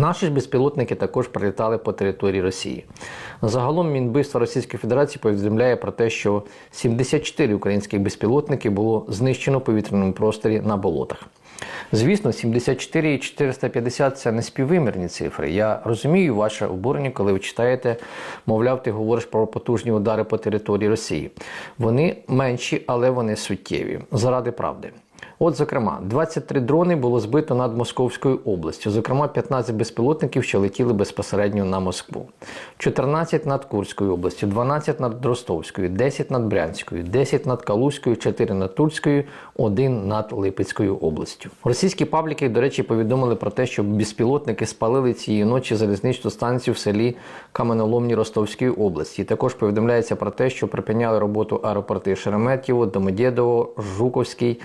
Наші ж безпілотники також прилітали по території Росії. Загалом Мінбивства Російської Федерації повідомляє про те, що 74 українських безпілотники було знищено в повітряному просторі на болотах. Звісно, 74 і 450 – це не співвимірні цифри. Я розумію ваше обурення, коли ви читаєте, мовляв, ти говориш про потужні удари по території Росії. Вони менші, але вони суттєві. Заради правди. От, зокрема, 23 дрони було збито над Московською областю, зокрема, 15 безпілотників, що летіли безпосередньо на Москву, 14 над Курською областю, 12 над Ростовською, 10 над Брянською, 10 над Калузькою, 4 над Тульською, 1 над Липецькою областю. Російські пабліки, до речі, повідомили про те, що безпілотники спалили цієї ночі залізничну станцію в селі Каменоломні Ростовської області. Також повідомляється про те, що припиняли роботу аеропорти Шереметьєво, Домодєдово, Жуковський.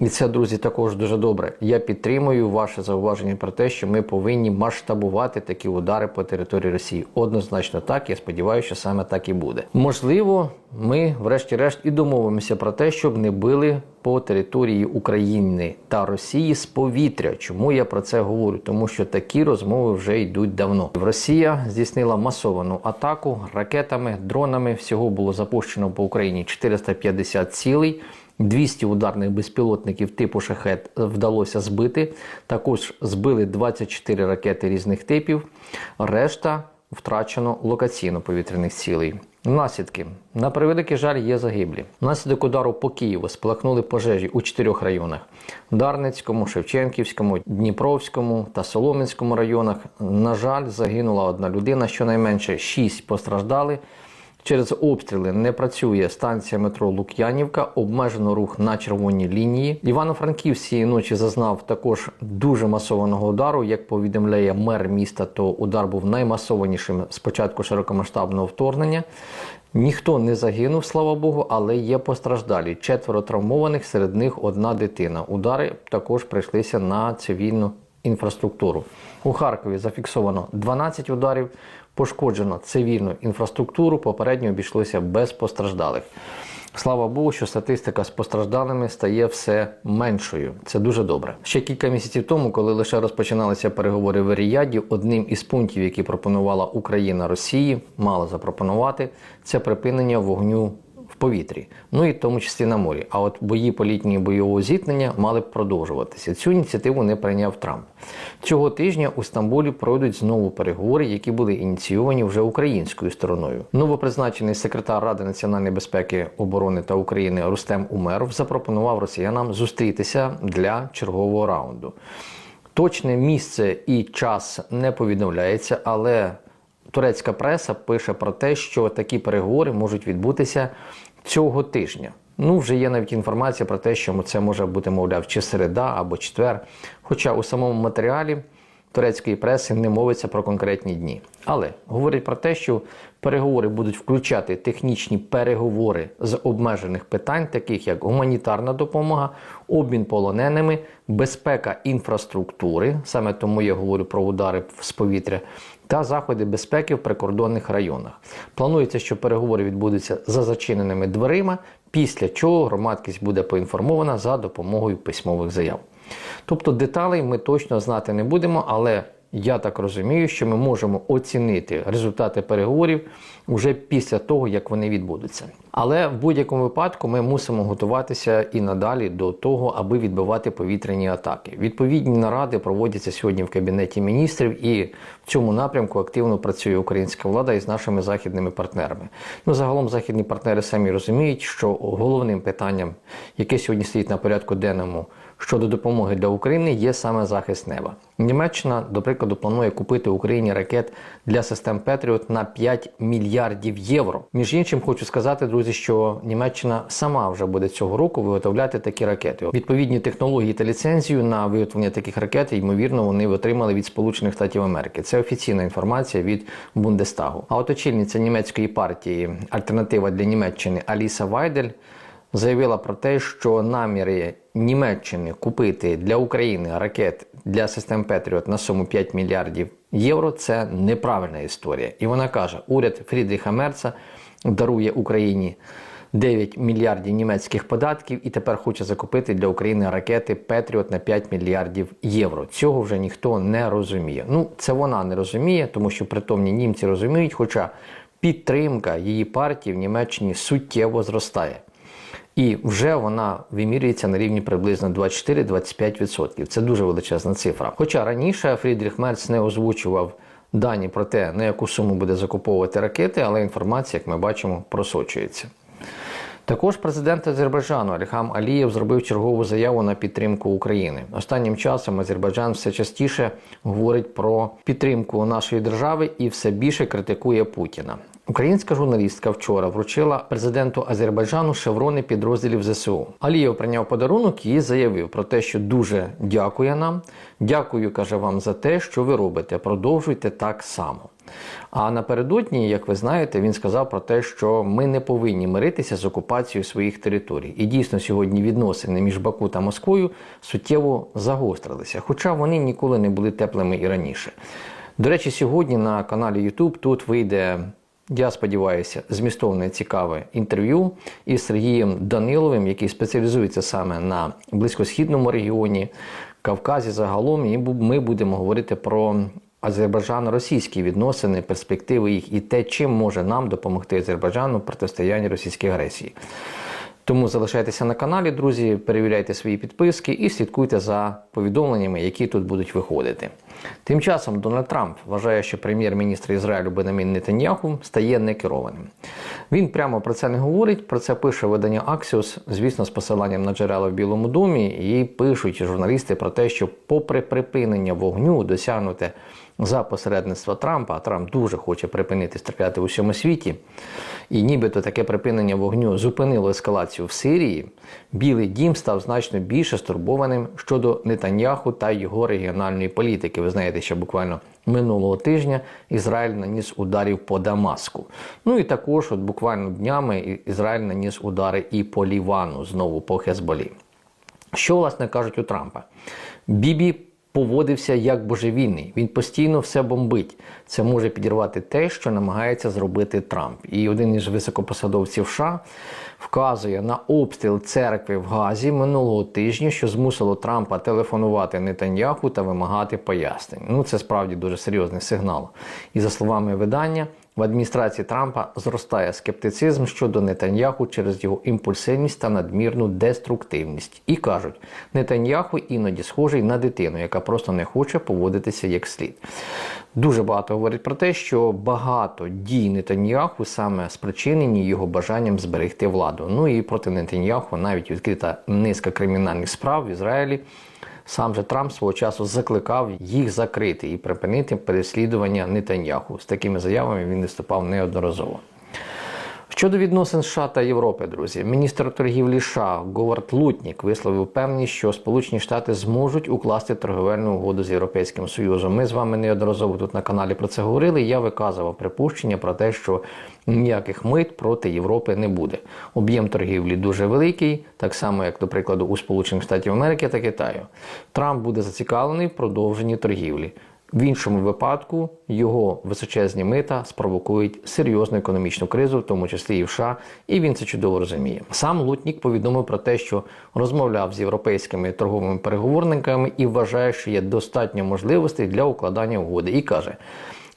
І це, друзі, також дуже добре. Я підтримую ваше зауваження про те, що ми повинні масштабувати такі удари по території Росії. Однозначно так. Я сподіваюся, що саме так і буде. Можливо, ми, врешті-решт, і домовимося про те, щоб не били по території України та Росії з повітря. Чому я про це говорю? Тому що такі розмови вже йдуть давно. Росія здійснила масовану атаку ракетами, дронами. Всього було запущено по Україні 450 цілей. 200 ударних безпілотників типу шахет вдалося збити. Також збили 24 ракети різних типів. Решта втрачено локаційно повітряних цілей. Наслідки на превеликий жаль є загиблі. Внаслідок удару по Києву сплакнули пожежі у чотирьох районах: Дарницькому, Шевченківському, Дніпровському та Солом'янському районах. На жаль, загинула одна людина. Щонайменше шість постраждали. Через обстріли не працює станція метро Лук'янівка, обмежено рух на червоній лінії. Івано-Франків цієї ночі зазнав також дуже масованого удару. Як повідомляє мер міста, то удар був наймасованішим з початку широкомасштабного вторгнення. Ніхто не загинув, слава Богу, але є постраждалі. Четверо травмованих, серед них одна дитина. Удари також прийшлися на цивільну інфраструктуру. У Харкові зафіксовано 12 ударів, пошкоджено цивільну інфраструктуру, попередньо обійшлося без постраждалих. Слава Богу, що статистика з постраждалими стає все меншою. Це дуже добре. Ще кілька місяців тому, коли лише розпочиналися переговори в Ріяді, одним із пунктів, які пропонувала Україна Росії, мала запропонувати, це припинення вогню повітрі, ну і в тому числі на морі. А от бої по літнього бойового зіткнення мали б продовжуватися. Цю ініціативу не прийняв Трамп. Цього тижня у Стамбулі пройдуть знову переговори, які були ініційовані вже українською стороною. Новопризначений секретар Ради національної безпеки, оборони та України Рустем Умеров запропонував росіянам зустрітися для чергового раунду. Точне місце і час не повідомляється, але турецька преса пише про те, що такі переговори можуть відбутися цього тижня. Ну, вже є навіть інформація про те, що це може бути, мовляв, чи середа або четвер. Хоча у самому матеріалі турецької преси не мовиться про конкретні дні. Але говорять про те, що переговори будуть включати технічні переговори з обмежених питань, таких як гуманітарна допомога, обмін полоненими, безпека інфраструктури, саме тому я говорю про удари з повітря, та заходи безпеки в прикордонних районах. Планується, що переговори відбудуться за зачиненими дверима, після чого громадськість буде поінформована за допомогою письмових заяв. Тобто деталей ми точно знати не будемо, але я так розумію, що ми можемо оцінити результати переговорів вже після того, як вони відбудуться. Але в будь-якому випадку ми мусимо готуватися і надалі до того, аби відбивати повітряні атаки. Відповідні наради проводяться сьогодні в кабінеті міністрів, і в цьому напрямку активно працює українська влада із нашими західними партнерами. Ну загалом західні партнери самі розуміють, що головним питанням, яке сьогодні стоїть на порядку денному щодо допомоги для України, є саме захист неба. Німеччина, до прикладу, планує купити Україні ракет для систем Петріот на 5 мільярдів євро. Між іншим, хочу сказати, друзі, що Німеччина сама вже буде цього року виготовляти такі ракети. Відповідні технології та ліцензію на виготовлення таких ракет, ймовірно, вони отримали від Сполучених Штатів Америки. Це офіційна інформація від Бундестагу. А от очільниця німецької партії Альтернатива для Німеччини Аліса Вайдель заявила про те, що наміри Німеччини купити для України ракет для систем Петріот на суму 5 мільярдів євро це неправильна історія. І вона каже: уряд Фрідріха Мерца дарує Україні 9 мільярдів німецьких податків і тепер хоче закупити для України ракети Петріот на 5 мільярдів євро. Цього вже ніхто не розуміє. Ну, це вона не розуміє, тому що притомні німці розуміють, хоча підтримка її партії в Німеччині суттєво зростає. І вже вона вимірюється на рівні приблизно 24-25%. Це дуже величезна цифра. Хоча раніше Фрідріх Мерц не озвучував дані про те, на яку суму буде закуповувати ракети, але інформація, як ми бачимо, просочується. Також президент Азербайджану Альхам Алієв зробив чергову заяву на підтримку України. Останнім часом Азербайджан все частіше говорить про підтримку нашої держави і все більше критикує Путіна. Українська журналістка вчора вручила президенту Азербайджану шеврони підрозділів ЗСУ. Алієв прийняв подарунок і заявив про те, що дуже дякує нам. Дякую, каже вам за те, що ви робите. Продовжуйте так само. А напередодні, як ви знаєте, він сказав про те, що ми не повинні миритися з окупацією своїх територій. І дійсно сьогодні відносини між Баку та Москвою суттєво загострилися, хоча вони ніколи не були теплими і раніше. До речі, сьогодні на каналі YouTube тут вийде. Я сподіваюся, змістовне цікаве інтерв'ю із Сергієм Даниловим, який спеціалізується саме на близькосхідному регіоні, Кавказі загалом. І ми будемо говорити про Азербайджано-російські відносини, перспективи їх і те, чим може нам допомогти Азербайджану протистоянні російській агресії. Тому залишайтеся на каналі, друзі, перевіряйте свої підписки і слідкуйте за повідомленнями, які тут будуть виходити. Тим часом Дональд Трамп вважає, що прем'єр-міністр Ізраїлю Бенамін Нетаньяху стає некерованим. Він прямо про це не говорить. Про це пише видання Axios, звісно, з посиланням на джерела в Білому домі. І пишуть журналісти про те, що, попри припинення вогню, досягнуте за посередництва Трампа, а Трамп дуже хоче припинити стріляти у всьому світі. І нібито таке припинення вогню зупинило ескалацію в Сирії. Білий дім став значно більше стурбованим щодо Нетаньяху та його регіональної політики. Ви знаєте, що буквально минулого тижня Ізраїль наніс ударів по Дамаску. Ну і також, от буквально днями, Ізраїль наніс удари і по Лівану, знову по Хезболі. Що, власне, кажуть у Трампа? Бібі поводився як божевільний. Він постійно все бомбить. Це може підірвати те, що намагається зробити Трамп. І один із високопосадовців США вказує на обстріл церкви в Газі минулого тижня, що змусило Трампа телефонувати Нетаньяху та вимагати пояснень. Ну це справді дуже серйозний сигнал. І за словами видання. В адміністрації Трампа зростає скептицизм щодо Нетаньяху через його імпульсивність та надмірну деструктивність. І кажуть, Нетаньяху іноді схожий на дитину, яка просто не хоче поводитися як слід. Дуже багато говорять про те, що багато дій Нетаньяху саме спричинені його бажанням зберегти владу. Ну і проти Нетаньяху навіть відкрита низка кримінальних справ в Ізраїлі. Сам же Трамп свого часу закликав їх закрити і припинити переслідування Нетаньяху. З такими заявами він виступав неодноразово. Щодо відносин США та Європи, друзі, міністр торгівлі США Говард Лутнік висловив певність, що Сполучені Штати зможуть укласти торговельну угоду з Європейським Союзом. Ми з вами неодноразово тут на каналі про це говорили. Я виказував припущення про те, що ніяких мит проти Європи не буде. Об'єм торгівлі дуже великий, так само як, до прикладу, у Сполучених Штатів Америки та Китаю. Трамп буде зацікавлений в продовженні торгівлі. В іншому випадку його височезні мита спровокують серйозну економічну кризу, в тому числі і в США, і він це чудово розуміє. Сам Лутнік повідомив про те, що розмовляв з європейськими торговими переговорниками і вважає, що є достатньо можливостей для укладання угоди. І каже.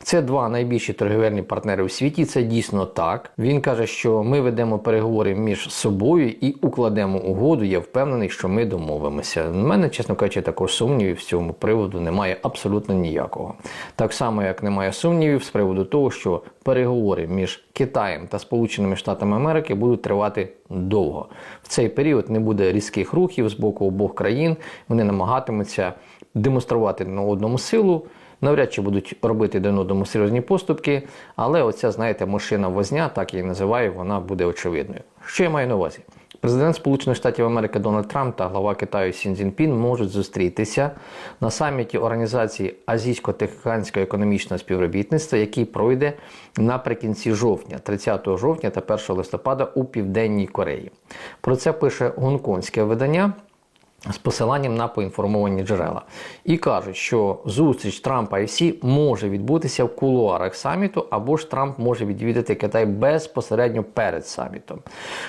Це два найбільші торгівельні партнери у світі. Це дійсно так. Він каже, що ми ведемо переговори між собою і укладемо угоду. Я впевнений, що ми домовимося. У мене, чесно кажучи, також сумнівів з цьому приводу немає абсолютно ніякого. Так само, як немає сумнівів з приводу того, що переговори між Китаєм та Сполученими Штатами Америки будуть тривати довго. В цей період не буде різких рухів з боку обох країн. Вони намагатимуться демонструвати на одному силу навряд чи будуть робити один одному серйозні поступки, але оця, знаєте, машина возня, так її називаю, вона буде очевидною. Що я маю на увазі? Президент Сполучених Штатів Америки Дональд Трамп та глава Китаю Сін Цзіньпін можуть зустрітися на саміті Організації Азійсько-Тихоокеанського економічного співробітництва, який пройде наприкінці жовтня, 30 жовтня та 1 листопада у Південній Кореї. Про це пише гонконгське видання. З посиланням на поінформовані джерела. І кажуть, що зустріч Трампа і всі може відбутися в кулуарах саміту, або ж Трамп може відвідати Китай безпосередньо перед самітом.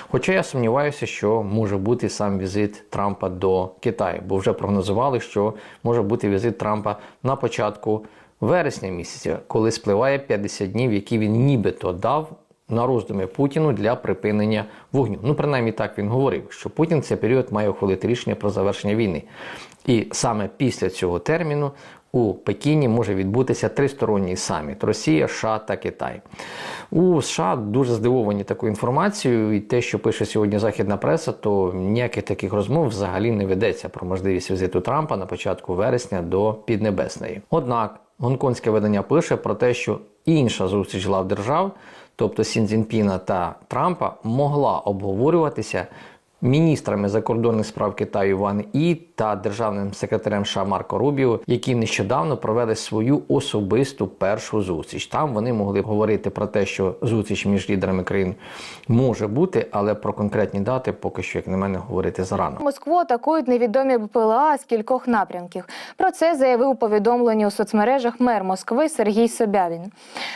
Хоча я сумніваюся, що може бути сам візит Трампа до Китаю, бо вже прогнозували, що може бути візит Трампа на початку вересня місяця, коли спливає 50 днів, які він нібито дав на роздуми Путіну для припинення вогню. Ну, принаймні так він говорив, що Путін в цей період має ухвалити рішення про завершення війни. І саме після цього терміну у Пекіні може відбутися тристоронній саміт Росія, США та Китай. У США дуже здивовані такою інформацією, і те, що пише сьогодні західна преса, то ніяких таких розмов взагалі не ведеться про можливість візиту Трампа на початку вересня до Піднебесної. Однак гонконгське видання пише про те, що інша зустріч глав держав, тобто Сінзінпіна та Трампа, могла обговорюватися міністрами закордонних справ Китаю Ван І та державним секретарем США Марко Рубіо, які нещодавно провели свою особисту першу зустріч. Там вони могли говорити про те, що зустріч між лідерами країн може бути, але про конкретні дати поки що, як на мене, говорити зарано. Москву атакують невідомі БПЛА з кількох напрямків. Про це заявив у повідомленні у соцмережах мер Москви Сергій Собявін.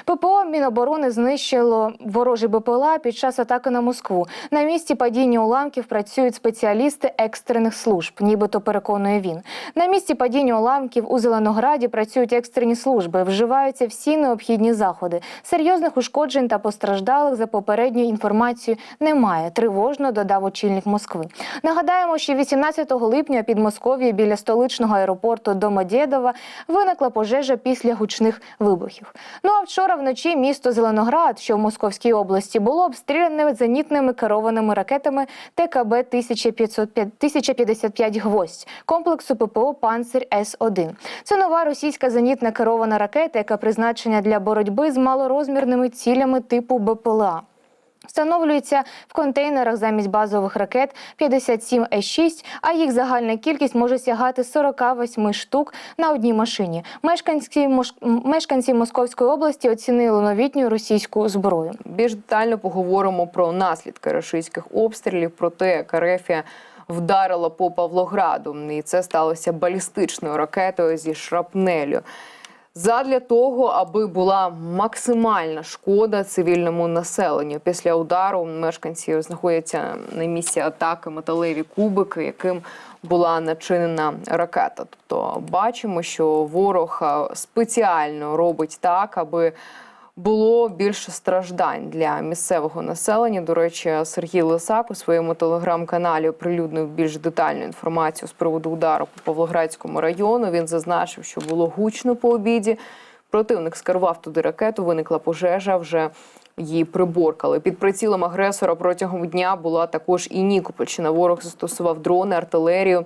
ППО Міноборони знищило ворожі БПЛА під час атаки на Москву. На місці падіння уламків працюють спеціалісти екстрених служб, нібито переконує він. На місці падіння уламків у Зеленограді працюють екстрені служби, вживаються всі необхідні заходи. Серйозних ушкоджень та постраждалих за попередньою інформацією немає. Тривожно додав очільник Москви. Нагадаємо, що 18 липня у Підмосков'ї біля столичного аеропорту Домодєдова виникла пожежа після гучних вибухів. Ну а вчора вночі місто Зеленоград, що в Московській області, було обстріляне зенітними керованими ракетами ТКБ 1055 «Гвоздь» комплексу ППО «Панцир С-1». Це нова російська зенітна керована ракета, яка призначена для боротьби з малорозмірними цілями типу БПЛА. Встановлюється в контейнерах замість базових ракет 57 С-6, а їх загальна кількість може сягати 48 штук на одній машині. Мешканці, мешканці Московської області оцінили новітню російську зброю. Більш детально поговоримо про наслідки рашистських обстрілів, про те, як Арефія вдарила по Павлограду. І це сталося балістичною ракетою зі шрапнелю. Задля того, аби була максимальна шкода цивільному населенню. Після удару мешканці знаходяться на місці атаки металеві кубики, яким була начинена ракета. Тобто бачимо, що ворог спеціально робить так, аби було більше страждань для місцевого населення. До речі, Сергій Лисак у своєму телеграм-каналі оприлюднив більш детальну інформацію з приводу удару по Павлоградському району. Він зазначив, що було гучно по обіді. Противник скерував туди ракету, виникла пожежа. Вже її приборкали. Під прицілом агресора протягом дня була також і Нікопольщина. Ворог застосував дрони, артилерію.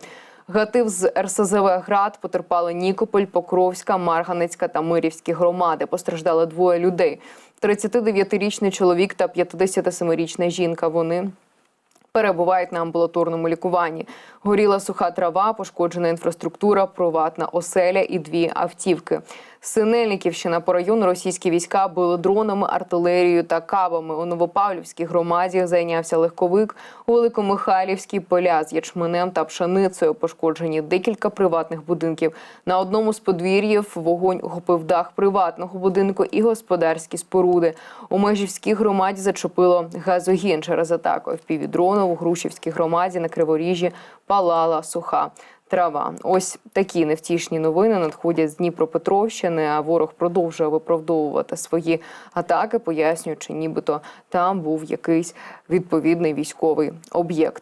Гатив з РСЗВ «Град» потерпали Нікополь, Покровська, Марганецька та Мирівські громади. Постраждали двоє людей: 39-річний чоловік та 57-річна жінка. Вони перебувають на амбулаторному лікуванні. Горіла суха трава, пошкоджена інфраструктура, приватна оселя і дві автівки. Синельниківщина по району російські війська били дронами, артилерією та кабами. У Новопавлівській громаді зайнявся легковик. У Великомихайлівській поля з ячменем та пшеницею пошкоджені декілька приватних будинків. На одному з подвір'їв вогонь охопив дах приватного будинку і господарські споруди. У Межівській громаді зачепило газогін через атаку. В півдрону у Грушівській громаді на Криворіжжі палала суха трава. Ось такі невтішні новини надходять з Дніпропетровщини. А ворог продовжує виправдовувати свої атаки, пояснюючи, нібито там був якийсь відповідний військовий об'єкт.